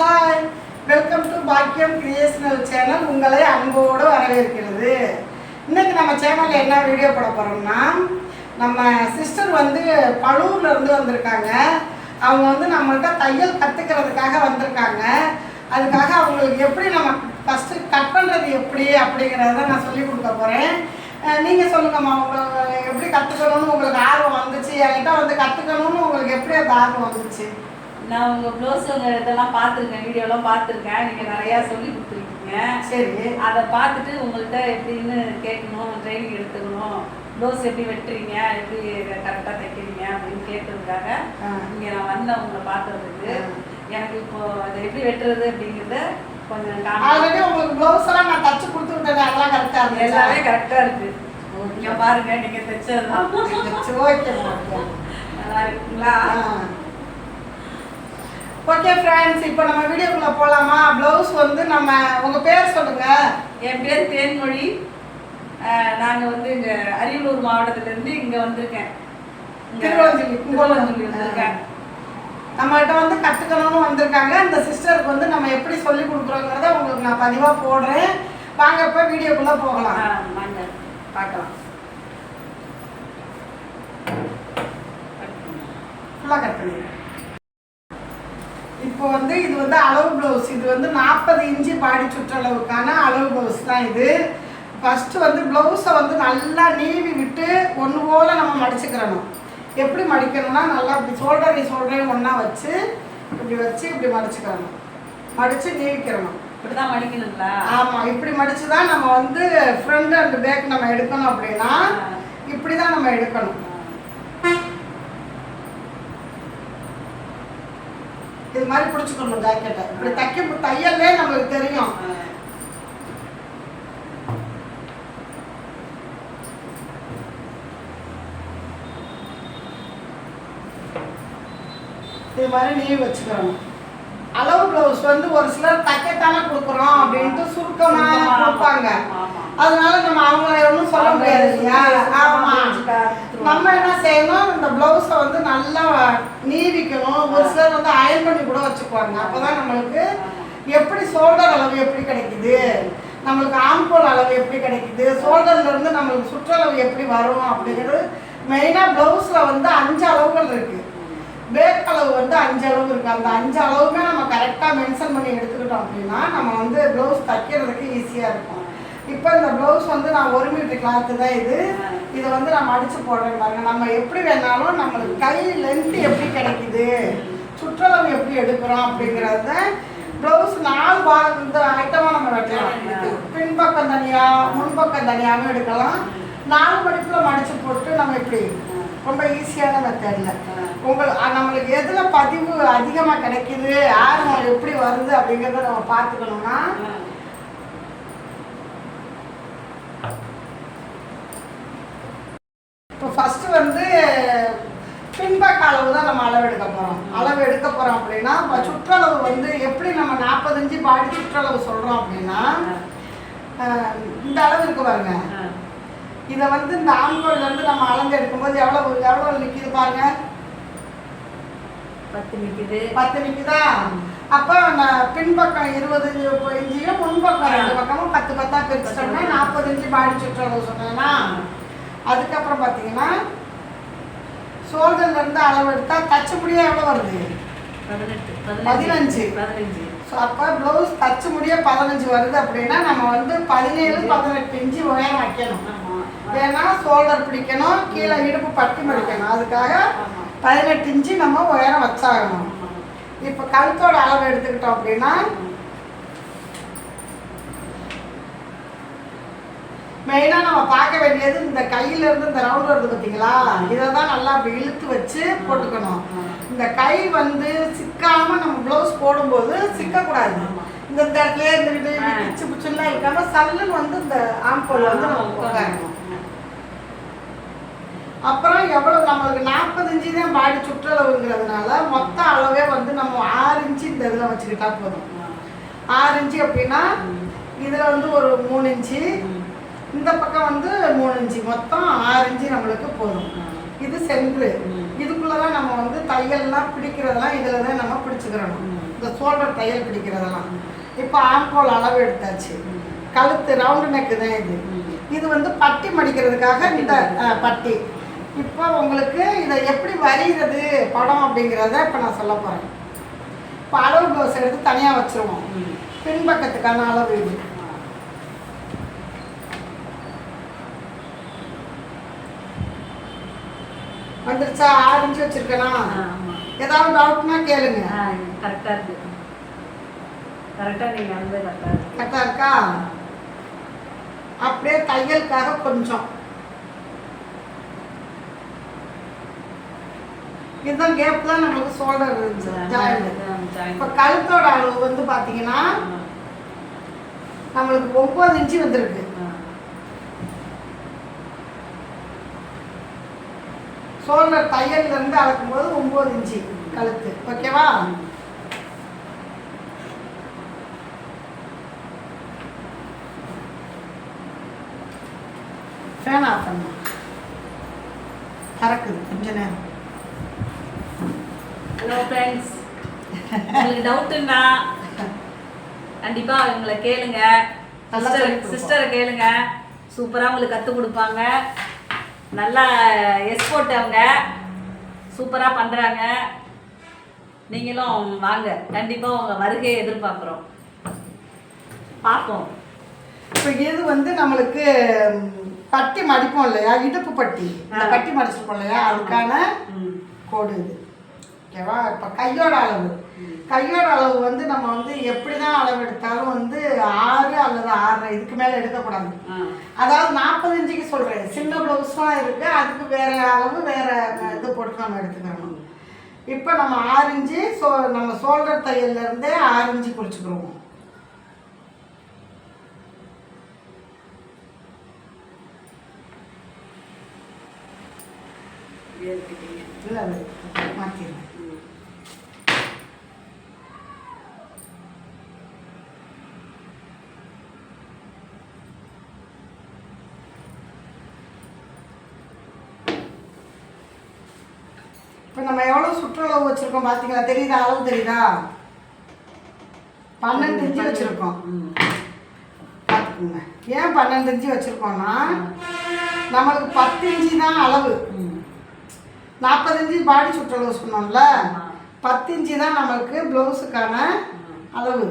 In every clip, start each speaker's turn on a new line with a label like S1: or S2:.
S1: Hi welcome to பாக்கியம் creational channel உங்களை அன்போடு வரவேற்கிறது. இன்னைக்கு நம்ம சேனலில் என்ன வீடியோ போட போகிறோம்னா நம்ம சிஸ்டர் வந்து பழூர்ல இருந்து வந்திருக்காங்க. அவங்க வந்து நம்மள்கிட்ட தையல் கற்றுக்கிறதுக்காக வந்திருக்காங்க. அதுக்காக அவங்களுக்கு எப்படி நம்ம ஃபஸ்ட்டு கட் பண்ணுறது எப்படி அப்படிங்கிறத நான் சொல்லி கொடுக்க போகிறேன் நீங்கள் சொல்லுங்கம்மா உங்களுக்கு எப்படி கற்றுக்கணும்னு உங்களுக்கு ஆர்வம் வந்துச்சு? என்கிட்ட வந்து கற்றுக்கணும்னு உங்களுக்கு எப்படி அந்த ஆர்வம் வந்துச்சு?
S2: நான் உங்க ப்ளவுஸ் உங்க இதெல்லாம் பார்த்துருக்கேன் வீடியோலாம் பார்த்துருக்கேன். நீங்க நிறைய சொல்லி கொடுத்துருக்கீங்க.
S1: சரி.
S2: அதை பார்த்துட்டு உங்கள்கிட்ட எப்படின்னு கேட்கணும் ட்ரைனிங் எடுத்துக்கணும். ப்ளவுஸ் எப்படி வெட்டுறீங்க எப்படி கரெக்டாக தைக்கிறீங்க அப்படின்னு கேட்டதுக்காக. இங்கே நான் வந்தேன் உங்களை பார்க்கறதுக்கு
S1: ஆ.
S2: எனக்கு இப்போ அதை எப்படி வெட்டுறது அப்படிங்கிறத கொஞ்சம்
S1: ஆல்ரெடி உங்களுக்கு ப்ளவுஸ் எல்லாம் நான் தச்சு கொடுத்து விட்டேன் அதெல்லாம் கரெக்டாக இருந்துச்சு?
S2: எல்லாமே கரெக்டாக இருக்கு. இங்க பாருங்க நீங்க தைச்சதுதான். நல்லா இருக்குங்களா?
S1: ஓகே ஃப்ரெண்ட்ஸ் இப்போ நம்ம வீடியோக்குள்ள போகலாமா ப்ளவுஸ் வந்து நம்ம உங்கள் பேர் சொல்லுங்க.
S2: என் பேர் தேன்மொழி. நாங்கள் வந்து இங்கே அரியலூர் மாவட்டத்திலேருந்து இங்கே வந்திருக்கேன். இங்க
S1: திருவள்ளூர்.
S2: திருவள்ளூர் வந்திருக்கேன்.
S1: நம்மகிட்ட வந்து கற்றுக்கணும்னு வந்திருக்காங்க. அந்த சிஸ்டருக்கு வந்து நம்ம எப்படி சொல்லி கொடுக்குறோங்கிறத உங்களுக்கு நான் பதிவாக போடுறேன். வாங்க இப்போ வீடியோக்குள்ளே போகலாம்.
S2: வாங்க பார்க்கலாம்.
S1: ஃபுல்லாக கட் பண்ணிடுறேன் இப்போ வந்து இது வந்து அளவு ப்ளவுஸ் இது வந்து நாற்பது இன்ச்சு பாடி சுற்றளவுக்கான அளவு ப்ளவுஸ் தான் இது. ஃபஸ்ட்டு வந்து ப்ளவுஸை வந்து நல்லா நீவி விட்டு ஒன்று போல் நம்ம மடிச்சுக்கிறணும். எப்படி மடிக்கணும்னா நல்லா இப்படி சோல்டரை சோல்டரையும் ஒன்றா வச்சு இப்படி வச்சு இப்படி மடிச்சுக்கிறணும். மடித்து நீவிக்கிறணும்.
S2: இப்படி தான் மடிக்கணுங்களா?
S1: ஆமாம் இப்படி மடித்து தான் நம்ம வந்து ஃப்ரண்ட் அண்ட் பேக் நம்ம எடுக்கணும் அப்படின்னா இப்படி தான் நம்ம எடுக்கணும். இது மாதிரி பிடிச்சிக்கணும் ஜாக்கெட்டை இப்படி தைக்க தையல்லே நம்மளுக்கு தெரியும். இது மாதிரி நீ வச்சுக்கிறோம் அளவு ப்ளவுஸ் வந்து ஒரு சிலர் தைக்கத்தானே கொடுக்குறோம் அப்படின்ட்டு சுருக்கமாக கொடுப்பாங்க. அதனால நம்ம அவங்கள ஒன்றும் சொல்ல முடியாது இல்லையா? ஆமா. நம்ம என்ன செய்யணும்? இந்த ப்ளவுஸை வந்து நல்லா நீவிக்கணும். ஒரு சிலர் வந்து அயன் பண்ணி கூட வச்சுக்குவாங்க. அப்பதான் நம்மளுக்கு எப்படி ஷோல்டர் அளவு எப்படி கிடைக்குது? நம்மளுக்கு ஆம்போல் அளவு எப்படி கிடைக்குது? ஷோல்டர்ல இருந்து நம்மளுக்கு சுற்றளவு எப்படி வரும் அப்படிங்கிறது மெயினாக ப்ளவுஸில் வந்து அஞ்சு அளவுகள் இருக்கு. பேக் அளவு வந்து அஞ்சு அளவு இருக்கு. அந்த அஞ்சு அளவுமே நம்ம கரெக்டாக மென்ஷன் பண்ணி எடுத்துக்கிட்டோம் அப்படின்னா நம்ம வந்து ப்ளவுஸ் தைக்கிறதுக்கு ஈஸியாக இருக்கும். இப்போ இந்த ப்ளவுஸ் வந்து நான் ஒரு மீட்டர் கிளாத்து தான் இது. இதை வந்து நான் அடித்து போடுறேன் பாருங்க. நம்ம எப்படி வேணாலும் நம்மளுக்கு கை லென்த் எப்படி கிடைக்குது? சுற்றளவு எப்படி எடுக்கிறோம் அப்படிங்கிறத ப்ளவுஸ் நாலு பா இந்த ஐட்டமாக நம்ம வெட்டலாம். பின்பக்கம் தனியாக முன்பக்கம் தனியாகவும் எடுக்கலாம். நாலு மடிப்பில் மடித்து போட்டு நம்ம இப்படி ரொம்ப ஈஸியான மெத்தடில் உங்கள் நம்மளுக்கு எதில் பதிவு அதிகமாக கிடைக்குது ஆர்வம் எப்படி வருது அப்படிங்கிறத நம்ம பார்த்துக்கணும்னா இப்போ ஃபஸ்ட்டு வந்து பின்பக்க அளவு தான் நம்ம அளவு எடுக்க போகிறோம் அளவு எடுக்க போகிறோம் அப்படின்னா சுற்றளவு வந்து எப்படி நம்ம நாற்பத்தஞ்சு பாடி சுற்றளவு சொல்கிறோம் அப்படின்னா இந்த அளவு இருக்கு பாருங்க. இதை வந்து இந்த ஆண்கோல்ல இருந்து நம்ம அளந்து எடுக்கும்போது எவ்வளவு எவ்வளவு நிற்கிது பாருங்க.
S2: பத்து நிற்குது
S1: பத்து நிற்குதா அப்போ நான் பின்பக்கம் இருபது இஞ்சியும் முன்பக்கம் ரெண்டு பக்கமும் பத்து பத்தா பிரிச்சிட்டோம்னா நாற்பது இன்ச்சு பாடி சுற்றளவு சொன்னேன்னா அதுக்கப்புறம் பார்த்தீங்கன்னா ஷோல்டர்ல இருந்து அளவு எடுத்தா தச்சு முடிய எவ்வளோ வருது? பதினஞ்சு.
S2: பதினஞ்சு.
S1: ஸோ அப்போ ப்ளவுஸ் தச்சு முடிய பதினஞ்சு வருது அப்படின்னா நம்ம வந்து பதினேழு பதினெட்டு இன்ச்சு உயரம் வைக்கணும் ஏன்னா ஷோல்டர் பிடிக்கணும் கீழே இடுப்பு பட்டி மடிக்கணும். அதுக்காக பதினெட்டு இன்ச்சு நம்ம உயரம் வச்சாகணும். இப்போ கழுத்தோட அளவு எடுத்துக்கிட்டோம் அப்படின்னா மெயினாக நம்ம பார்க்க வேண்டியது இந்த கையில இருந்து இந்த ரவுண்ட் வருது பார்த்தீங்களா இதை தான் நல்லா அப்படி இழுத்து வச்சு போட்டுக்கணும். இந்த கை வந்து சிக்காம நம்ம ப்ளவுஸ் போடும்போது சிக்கக்கூடாது. இந்த இந்த இடத்துல இருந்துக்கிட்டு பிச்சு பிச்சுலாம் இருக்காம சல்லுன்னு வந்து இந்த ஆம்போல் வந்து நம்ம உட்காரணும் அப்புறம் எவ்வளவு நம்மளுக்கு நாற்பது இன்ச்சு தான் பாடி சுற்றளவுங்கிறதுனால மொத்த அளவே வந்து நம்ம ஆறு இன்ச்சு இந்த இதில் வச்சுக்கிட்டா போதும். ஆறு இன்ச்சு அப்படின்னா இதில் வந்து ஒரு மூணு இன்ச்சு இந்த பக்கம் வந்து மூணு இன்ச்சு. மொத்தம் ஆறு இன்ச்சு நம்மளுக்கு போதும். இது சென்ட்ரு இதுக்குள்ளே தான் நம்ம வந்து தையல்லாம் பிடிக்கிறதெல்லாம் இதில் தான் நம்ம பிடிச்சிக்கிறணும். இந்த ஷோல்டர் தையல் பிடிக்கிறதெல்லாம். இப்போ ஆம்கோல் அளவு எடுத்தாச்சு. கழுத்து ரவுண்டு நெக்கு தான் இது. இது வந்து பட்டி மடிக்கிறதுக்காக இந்த பட்டி. இப்போ உங்களுக்கு இதை எப்படி வரைகிறது படம் அப்படிங்கிறத இப்போ நான் சொல்ல போகிறேன் இப்போ அளவு ப்ளவுஸ் எடுத்து தனியாக வச்சுருவோம். பின்பக்கத்துக்கான அளவு இது. வந்துருச்சா? ஆறு இன்ச்சு வச்சிருக்கேனா? ஏதாவது டவுட்னா கேளுங்க.
S2: கரெக்டாக இருக்கு. கரெக்டாக நீங்கள் வந்து கரெக்டாக இருக்கு.
S1: கரெக்டாக இருக்கா? அப்படியே தையலுக்காக கொஞ்சம். இதுதான் கேப் தான் நம்மளுக்கு ஷோல்டர் இருந்துச்சு. இப்போ கழுத்தோட அளவு வந்து பார்த்தீங்கன்னா நம்மளுக்கு ஒம்பது இன்ச்சு வந்திருக்கு. ஷோல்டர் தையல்ல இருந்து அளக்கும் போது ஒம்பது இன்ச்சு கழுத்து. ஓகேவா? ஃபேன் ஆஃப் பண்ணு. பறக்குது கொஞ்ச நேரம்.
S2: ஹலோ ஃப்ரெண்ட்ஸ் உங்களுக்கு டவுட்டுன்னா கண்டிப்பாக இவங்களை கேளுங்க. சிஸ்டர். சிஸ்டரை கேளுங்க. சூப்பராக உங்களுக்கு கற்றுக் கொடுப்பாங்க. நல்லா எக்ஸ்போர்ட் அவங்க. சூப்பராக பண்ணுறாங்க நீங்களும் வாங்க. கண்டிப்பாக உங்கள் வருகையை எதிர்பார்க்குறோம். பார்ப்போம்.
S1: இப்போ இது வந்து நம்மளுக்கு பட்டி மடிப்போம் இல்லையா? இடுப்பு பட்டி. இந்த. பட்டி மடிச்சிருப்போம் இல்லையா? அதுக்கான கோடு இது. ஓகேவா? இப்போ கையோட அளவு. கையோட அளவு வந்து நம்ம வந்து எப்படி தான் அளவு எடுத்தாலும் வந்து ஆறு அல்லது ஆறரை இதுக்கு மேலே எடுக்கக்கூடாது. அதாவது நாற்பது இன்ச்சுக்கு சொல்கிறேன் சின்ன ப்ளவுஸ்லாம் இருக்குது அதுக்கு வேற அளவு வேற இது போட்டு நம்ம எடுத்துக்கணும் இப்போ நம்ம இன்ச்சு சோ நம்ம ஷோல்டர் தையல்ல இருந்தே ஆறு இன்ச்சு குறிச்சுக்கிடுவோம்
S2: ஏறிக்கிட்டீங்க.
S1: இல்லை மாற்றிடுவேன் நம்ம எவ்வளோ சுற்றளவு வச்சுருக்கோம் பார்த்தீங்களா தெரியுதா? அளவு தெரியுதா? பன்னெண்டு இன்ச்சு வச்சுருக்கோம். பார்த்துக்கோங்க ஏன் பன்னெண்டு இன்ச்சு வச்சுருக்கோம்னா நம்மளுக்கு பத்து இன்ச்சு தான் அளவு. நாற்பது இன்ச்சு பாடி சுற்றளவு சொன்னோம்ல. பத்து இன்ச்சு தான் நம்மளுக்கு ப்ளவுஸுக்கான அளவு.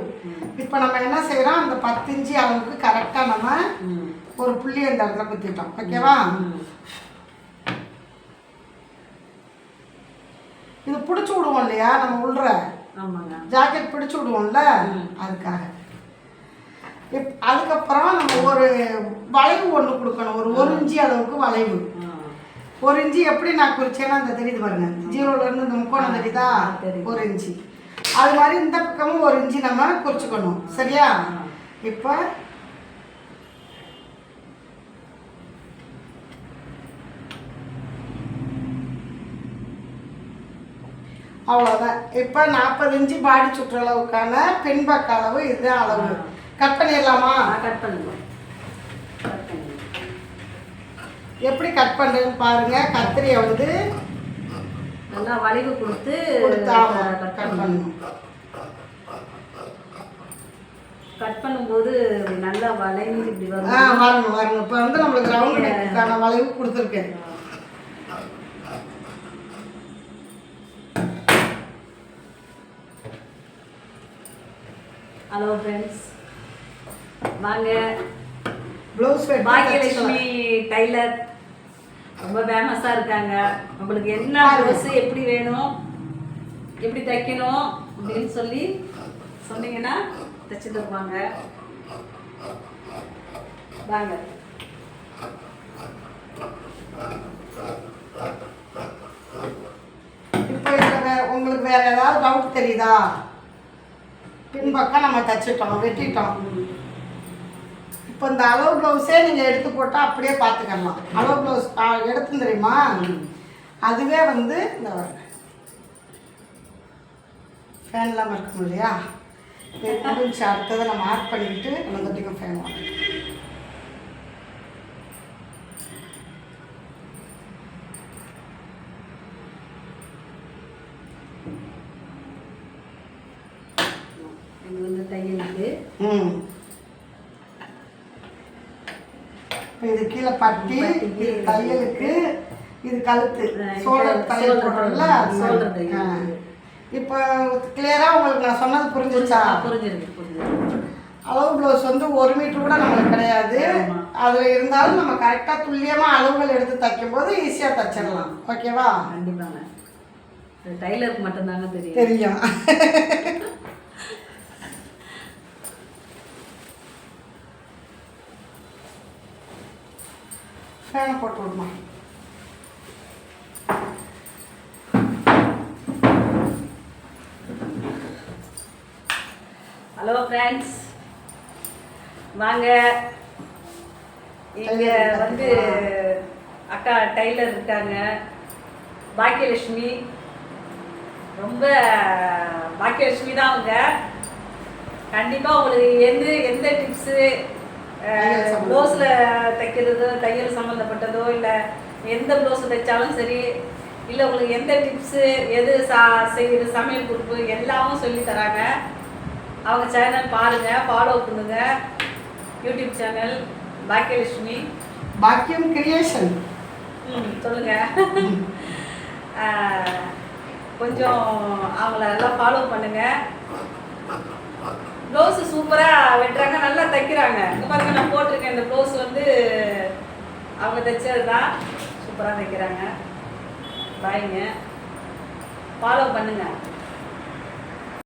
S1: இப்போ நம்ம என்ன செய்கிறோம் அந்த பத்து இன்ச்சு அளவுக்கு கரெக்டாக நம்ம. ஒரு புள்ளி அந்த இடத்துல குத்திட்டோம். ஓகேவா
S2: ம்.
S1: இது பிடிச்சி விடுவோம் இல்லையா? நம்ம உள்ற ஜாக்கெட் பிடிச்சி விடுவோம்ல. அதுக்காக. இப் அதுக்கப்புறம் நம்ம ஒரு வளைவு ஒன்று கொடுக்கணும். ஒரு ஒரு இன்ச்சி அளவுக்கு வளைவு. ஒரு இன்ச்சி எப்படி நான் குறிச்சேன்னா அந்த தெரியுது பாருங்க. ஜீரோல இருந்து இந்த முக்கோணம் தெரியுதா. ஒரு இன்ச்சி. அது மாதிரி இந்த பக்கமும் ஒரு இன்ச்சி நம்ம குறிச்சுக்கணும். சரியா. இப்போ அவ்வளோதான் இப்போ நாற்பது இன்ச்சு பாடி சுற்றளவுக்கான பின்பக்க அளவு இதுதான் அளவு. கட் பண்ணிடலாமா?
S2: கட் பண்ணுங்க
S1: எப்படி கட் பண்ணுறதுன்னு பாருங்க. கத்திரியை வந்து
S2: நல்லா வளைவு கொடுத்து கட் பண்ணணும். கட் பண்ணும்போது நல்லா வளைஞ்சு இப்படி வரும்
S1: வரணும். வரணும் இப்போ வந்து நம்மளுக்கு ரவுண்ட் வளைவு கொடுத்துருக்கேன்.
S2: ஹலோ ஃப்ரெண்ட்ஸ் வாங்க.
S1: Blouse
S2: Bhagyalakshmi tailor. ரொம்ப ஃபேமஸாக இருக்காங்க. உங்களுக்கு என்ன. ட்ரெஸ் எப்படி வேணும் எப்படி தைக்கணும் அப்படின்னு சொல்லி சொன்னீங்கன்னா தைச்சு தருவாங்க. வாங்க.
S1: இப்போ உங்களுக்கு வேற ஏதாவது டவுட் தெரியுதா? பின்பக்கம் நம்ம தச்சுட்டோம் வெட்டிட்டோம். இப்போ இந்த அளவு ப்ளவுஸே நீங்கள் எடுத்து போட்டால் அப்படியே பார்த்துக்கலாம் அளவு ப்ளவுஸ் எடுத்து தெரியுமா? அதுவே வந்து இந்த ஃபேன்லாம் இருக்கும் இல்லையா? இது முடிஞ்சு அடுத்ததை நம்ம ஆட் பண்ணிக்கிட்டு நம்ம தொட்டிக்கும் ஃபேன் வாங்க.
S2: இது வந்து தையலுக்கு.
S1: ம். இது கீழே பட்டி இது தையலுக்கு இது கழுத்து. சோழர் தையல் போடுறோம்ல மாதிரி.
S2: தையல்.
S1: இப்போ கிளியரா உங்களுக்கு நான் சொன்னது புரிஞ்சுச்சா
S2: புரிஞ்சிருக்கு புரிஞ்சிருக்கு
S1: அளவு ப்ளவுஸ் வந்து ஒரு மீட்டர் கூட நம்மளுக்கு கிடையாது. அதில் இருந்தாலும் நம்ம கரெக்டாக துல்லியமாக அளவுகள் எடுத்து தைக்கும் போது ஈஸியாக தைச்சிடலாம். ஓகேவா
S2: கண்டிப்பாங்க. டைலருக்கு மட்டும்தாங்க தெரியும்.
S1: தெரியும். ஃபேனை போட்டு விடுமா
S2: ஹலோ ஃப்ரெண்ட்ஸ் வாங்க இங்க வந்து அக்கா டைலர் இருக்காங்க. பாக்கியலட்சுமி. ரொம்ப பாக்கியலட்சுமி தான் அவங்க. கண்டிப்பாக உங்களுக்கு எந்த எந்த டிப்ஸு. ப்ளவுஸில் தைக்கிறதோ தையல் சம்மந்தப்பட்டதோ இல்லை எந்த ப்ளவுஸ் தைச்சாலும் சரி இல்லை உங்களுக்கு எந்த டிப்ஸு எது சா செய்யுது சமையல் குறிப்பு எல்லாமும் சொல்லி தராங்க. அவங்க சேனல் பாருங்க ஃபாலோ பண்ணுங்க. YouTube channel Bhagyalakshmi.
S1: பாக்கியம் கிரியேஷன்
S2: ம் சொல்லுங்க. ஆஹ், கொஞ்சம் அவங்கள எல்லாம் ஃபாலோ பண்ணுங்க. ப்ளவுஸு சூப்பராக வெட்டுறாங்க நல்லா தைக்கிறாங்க. இங்கே பாருங்க நான் போட்டிருக்கேன் இந்த ப்ளவுஸ் வந்து அவங்க தைச்சது தான் சூப்பராக தைக்கிறாங்க. பாய்ங்க ஃபாலோ பண்ணுங்கள்